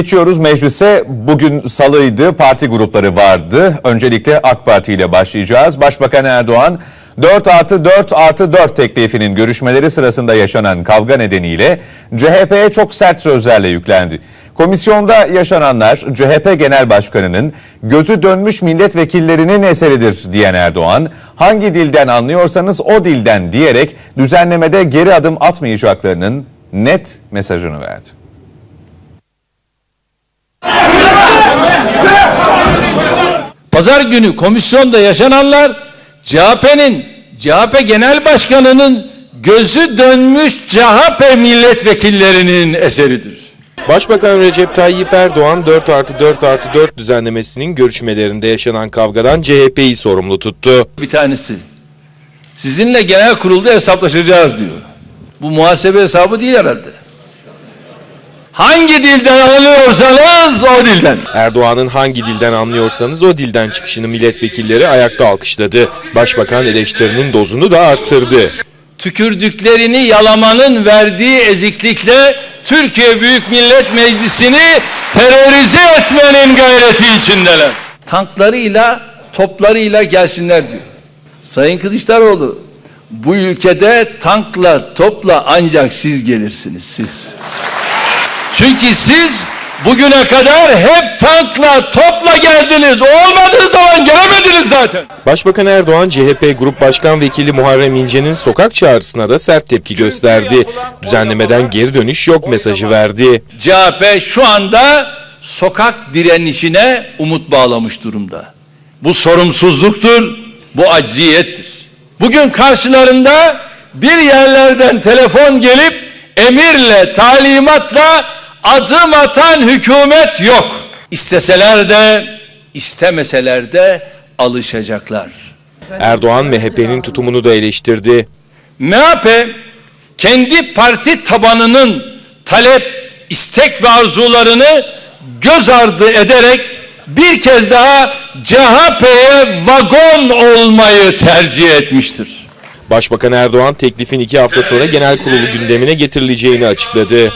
Geçiyoruz meclise. Bugün salıydı, parti grupları vardı. Öncelikle AK Parti ile başlayacağız. Başbakan Erdoğan 4 artı 4 artı 4 teklifinin görüşmeleri sırasında yaşanan kavga nedeniyle CHP'ye çok sert sözlerle yüklendi. Komisyonda yaşananlar CHP Genel Başkanı'nın gözü dönmüş milletvekillerinin eseridir diyen Erdoğan, hangi dilden anlıyorsanız o dilden diyerek düzenlemede geri adım atmayacaklarının net mesajını verdi. Pazar günü komisyonda yaşananlar CHP'nin CHP Genel Başkanı'nın gözü dönmüş CHP milletvekillerinin eseridir. Başbakan Recep Tayyip Erdoğan 4 artı 4 artı 4 düzenlemesinin görüşmelerinde yaşanan kavgadan CHP'yi sorumlu tuttu. Bir tanesi sizinle genel kurulda hesaplaşacağız diyor. Bu muhasebe hesabı değil herhalde. Hangi dilden alıyorsanız o dilden. Erdoğan'ın hangi dilden anlıyorsanız o dilden çıkışını milletvekilleri ayakta alkışladı. Başbakan eleştirinin dozunu da arttırdı. Tükürdüklerini yalamanın verdiği eziklikle Türkiye Büyük Millet Meclisi'ni terörize etmenin gayreti içindeler. Tanklarıyla, toplarıyla gelsinler diyor. Sayın Kılıçdaroğlu, bu ülkede tankla, topla ancak siz gelirsiniz siz. Çünkü siz bugüne kadar hep tankla, topla geldiniz. Olmadığı zaman gelemediniz zaten. Başbakan Erdoğan CHP Grup Başkan Vekili Muharrem İnce'nin sokak çağrısına da sert tepki gösterdi. Düzenlemeden geri dönüş yok mesajı verdi. CHP şu anda sokak direnişine umut bağlamış durumda. Bu sorumsuzluktur, bu acziyettir. Bugün karşılarında bir yerlerden telefon gelip emirle, talimatla adım atan hükümet yok. İsteseler de, istemeseler de alışacaklar. Erdoğan MHP'nin tutumunu da eleştirdi. MHP kendi parti tabanının talep, istek ve arzularını göz ardı ederek bir kez daha CHP'ye vagon olmayı tercih etmiştir. Başbakan Erdoğan teklifin iki hafta sonra genel kurulu gündemine getirileceğini açıkladı.